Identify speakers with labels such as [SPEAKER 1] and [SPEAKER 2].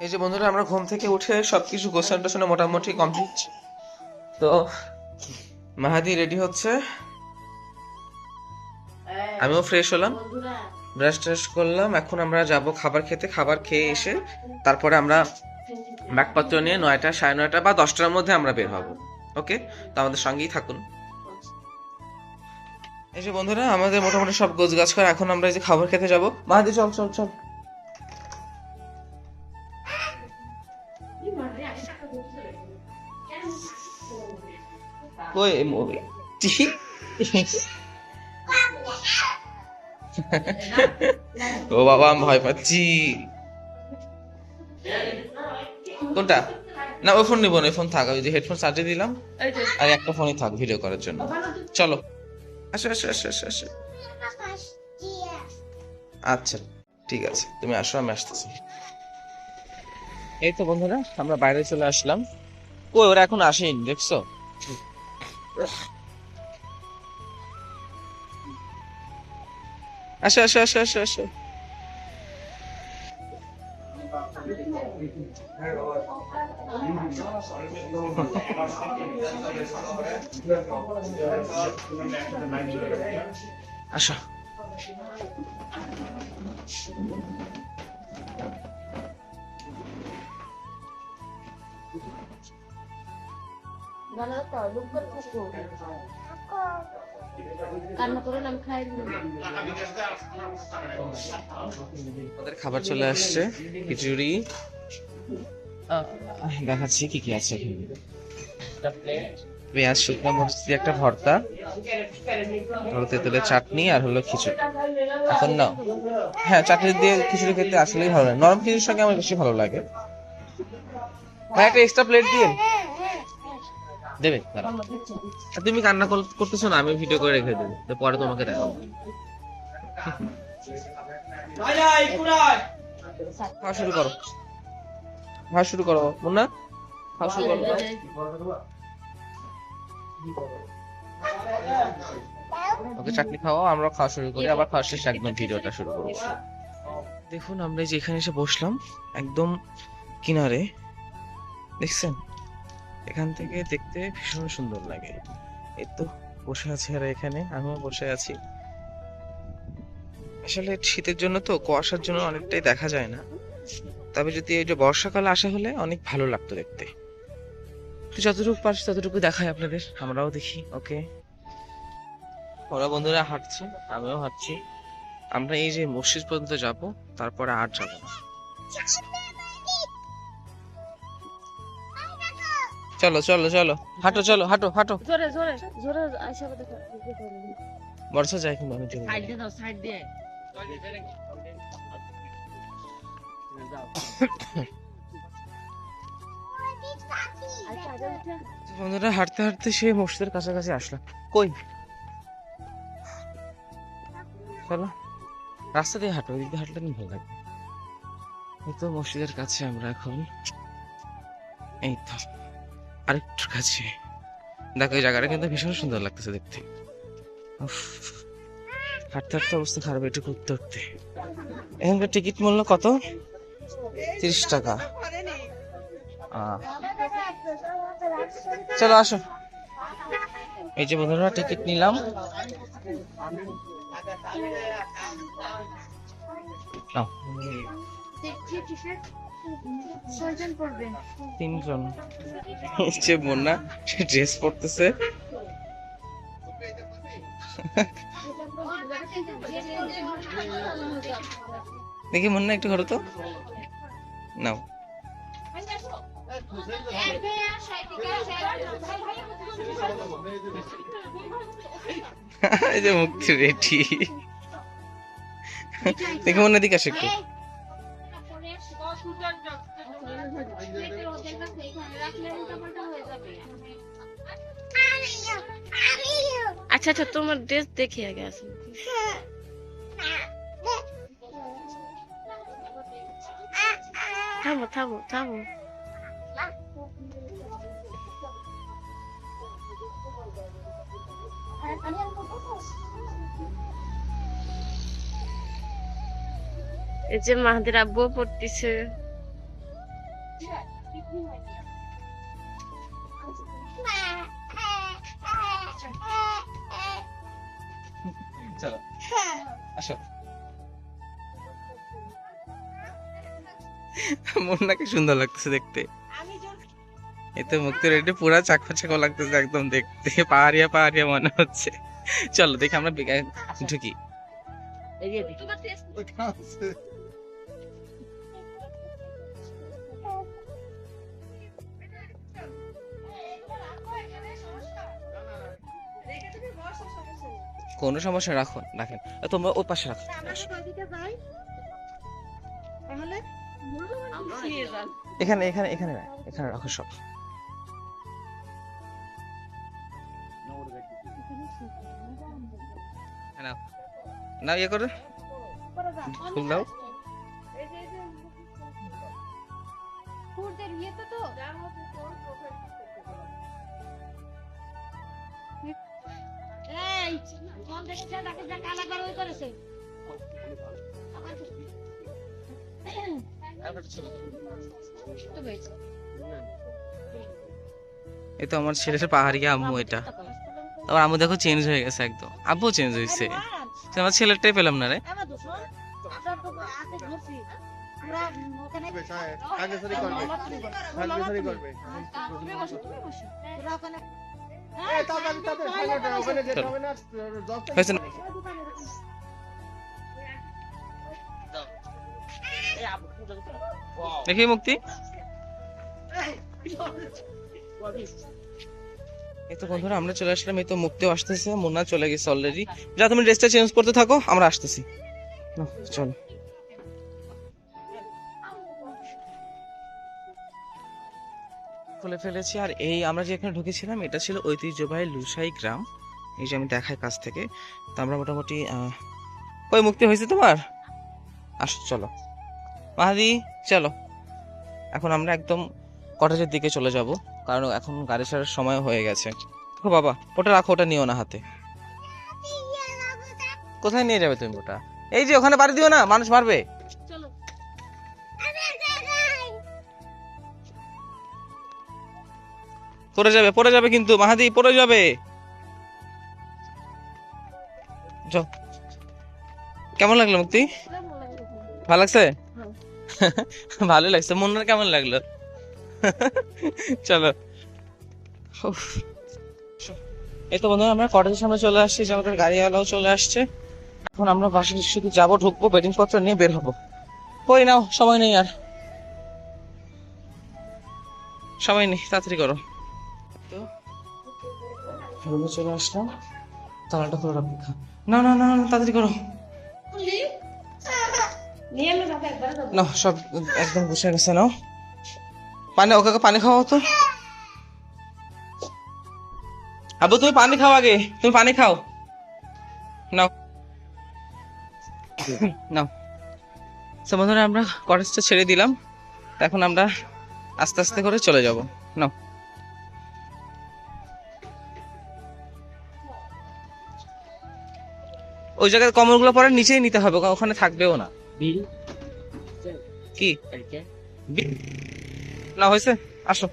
[SPEAKER 1] এই যে বন্ধুরা আমরা ঘুম থেকে উঠে সবকিছু গোছানো টোছানো মোটামুটি কমপ্লিট তো মাহাদি রেডি হচ্ছে। আমিও ফ্রেশ হলাম। ব্রাশ ট্রাশ করলাম। এখন আমরা যাব খাবার খেতে। খাবার খেয়ে এসে তারপরে আমরা ব্যাগপত্র নিয়ে নয়টা সাড়ে নয়টা বা দশটার মধ্যে আমরা বের হব। ওকে তো আমাদের সঙ্গেই থাকুন। এই যে বন্ধুরা আমাদের মোটামুটি সব গোছ গাছ করে এখন আমরা এই যে খাবার খেতে যাব। মাহাদি চল চল চল। কই ও বাবা আমি ভয় পাচ্ছি কোনটা? না ওই ফোন নিবো না ওই ফোন থাক। ওই যে হেডফোন চার্জে দিলাম আর একটা ফোনই থাক ভিডিও করার জন্য। চলো। আসো আসো আসো আসো আসো। আচ্ছা ঠিক আছে। তুমি আসো আমি আসতেছি। এই তো বন্ধুরা আমরা বাইরে চলে আসলাম। কই ওরা এখন আসেনি দেখছ? আসো আসো আসো আসো আসো। আসো।
[SPEAKER 2] ভালো তো লুক করে থাকো কান্না করে নাম খাই
[SPEAKER 1] আমাদের খাবার চলে আসছে খিচুড়ি। দেখাচ্ছি কি কি আছে এখানে। পেঁয়াজ শুকনো মরিচ দিয়ে একটা ভর্তা হলো তেঁতুলের চাটনি আর হলো খিচুড়ি। এখন না। হ্যাঁ চাটনি দিয়ে খিচুড়ি খেতে আসলেই ভালো লাগে। নরম খিচুড়ির সঙ্গে আমার বেশি ভালো লাগে। ভাই একটা এক্সট্রা প্লেট দিয়ে। দেবে তুমি কান্না কর- করতেছো না, আমি ভিডিও করে রেখে দেবো পরে তোমাকে দেখাবো। খাওয়া শুরু করো। খাওয়া শুরু করো, মুন্না। খাওয়া শুরু করো ওকে চাটনি খাওয়াও আমরা খাওয়া শুরু করি, আবার খাওয়া শেষে একদম ভিডিওটা শুরু করব। দেখুন, আমরা এই যে এখানে এসে বসলাম, একদম কিনারে। দেখছেন? এখান থেকে দেখতে ভীষণ সুন্দর লাগে। এই তো বসে আছি আর এখানে, আমিও বসে আছি। আসলে শীতের জন্য তো কুয়াশার জন্য অনেকটাই দেখা যায় না। তবে যদি এই যে বর্ষাকাল আসা হলে অনেক ভালো লাগতো দেখতে। যতটুকু পারছি ততটুকু দেখায় আপনাদের, আমরাও দেখি, ওকে? ওরা বন্ধুরা হাঁটছে, আমিও হাঁটছি। আমরা এই যে মসজিদ পর্যন্ত যাব, তারপরে আর যাব না। চলো চলো চলো। হাঁটো চলো হাঁটো হাঁটো।
[SPEAKER 2] জোরে জোরে জোরে আইসা দেখো
[SPEAKER 1] বর্ষা যায় কিন্তু আমি চলে
[SPEAKER 2] সাইড দাও সাইড দিয়ে।
[SPEAKER 1] বন্ধুরা হাঁটতে হাঁটতে সে মসজিদের কাছাকাছি আসলাম। কই? চলো রাস্তা দিয়ে হাঁটো ওইদিক দিয়ে হাঁটলে ভালো লাগবে। এই তো মসজিদের কাছে আমরা এখন। এই তো। আরেকটু কাছে। দেখো এই জায়গাটা কিন্তু ভীষণ সুন্দর লাগতেছে দেখতে। হাঁটতে হাঁটতে অবস্থা খারাপ একটু ঘুরতে উঠতে। এখানকার টিকিট মূল্য কত? তিরিশ টাকা। চলো আসো। এই যে বন্ধুরা টিকিট নিলাম। নাও,
[SPEAKER 2] ছয়জন পড়বে।
[SPEAKER 1] তিনজন। এই যে মুন্না সে ড্রেস পরতেছে। দেখি মুন্না একটু ঘরে তো। নাও। এই যে মুক্তি রেডি। দেখি মুন্না দিকে আসে একটু।
[SPEAKER 2] আচ্ছা আচ্ছা তোমার ড্রেস দেখি আগে আছে থামো থামো থামো। এই যে মাহাদের আব্বুও পড়তেছে।
[SPEAKER 1] চলো। আসো। মুন্নাকে সুন্দর লাগতেছে দেখতে। এতে মুক্তির একটু পুরা চাকা চাকা লাগতেছে একদম দেখতে। পাহাড়িয়া পাহাড়িয়া মনে হচ্ছে। চলো দেখি আমরা বিকা- ঢুকি। কোনো সমস্যা রাখো রাখেন। তোমরা ওই পাশে রাখো। এখানে এখানে এখানে এখানে রাখো সব। না ইয়ে করে। ফুল দাও।
[SPEAKER 3] এই কালা করে ওই করেছে
[SPEAKER 1] এই তো আমার ছেলের পাহাড়িয়া আম্মু এটা। আবার আম্মু দেখো চেঞ্জ হয়ে গেছে একদম। আব্বু চেঞ্জ হয়েছে। তো আমার ছেলেরটাই পেলাম না রে।
[SPEAKER 4] আগে করবে। করবে।
[SPEAKER 1] হয়েছে না? দেখি মুক্তি। এই তো বন্ধুরা আমরা চলে আসলাম এই তো মুক্তিও আসতেছে মোনা চলে গেছে অলরেডি যা তুমি ড্রেসটা চেঞ্জ করতে থাকো আমরা আসতেছি। চলো। খুলে ফেলেছি। আর এই আমরা যেখানে ঢুকেছিলাম, এটা ছিল ঐতিহ্যবাহী লুসাই গ্রাম। এই যে আমি দেখাই কাছ থেকে। তো আমরা মোটামুটি কই মুক্তি হয়েছে তোমার? আসো, চলো। মাহাদি, চলো। এখন আমরা একদম কটেজের দিকে চলে যাব, কারণ এখন গাড়ি ছাড়ার সময় হয়ে গেছে। দেখো বাবা, ওটা রাখো, ওটা নিও না হাতে। কোথায় নিয়ে যাবে তুমি ওটা? এই যে ওখানে বাড়ি দিও না, মানুষ মারবে। পড়ে যাবে পড়ে যাবে কিন্তু মাহাদি পড়ে যাবে। কেমন লাগল মুক্তি? ভালো লাগছে? ভালো লাগছে মনের কেমন লাগল? চলো। এই তো বন্ধুরা আমরা কটেজের সামনে চলে আসছি যে আমাদের গাড়িওয়ালাও চলে আসছে। এখন আমরা বাসে শুধু যাব ঢুকবো বেডিং পত্র নিয়ে বের হব। কই নাও সময় নেই আর। সময় নেই তাড়াতাড়ি করো। রুমে চলে আসলাম। তালাটা করে অপেক্ষা না না না তাড়াতাড়ি করো। না, সব একদম গুছিয়ে গেছে, নাও। পানি, ওকে পানি খাওয়াও তো। আবু তুমি পানি খাও আগে। তুমি পানি খাও। নাও। নাও। তো আমরা কলেজটা ছেড়ে দিলাম। এখন আমরা আস্তে আস্তে করে চলে যাব। নাও। ওই জায়গায় কমলগুলো পরে নিচেই নিতে হবে ওখানে থাকবেও না। কি? না হয়েছে? আসো।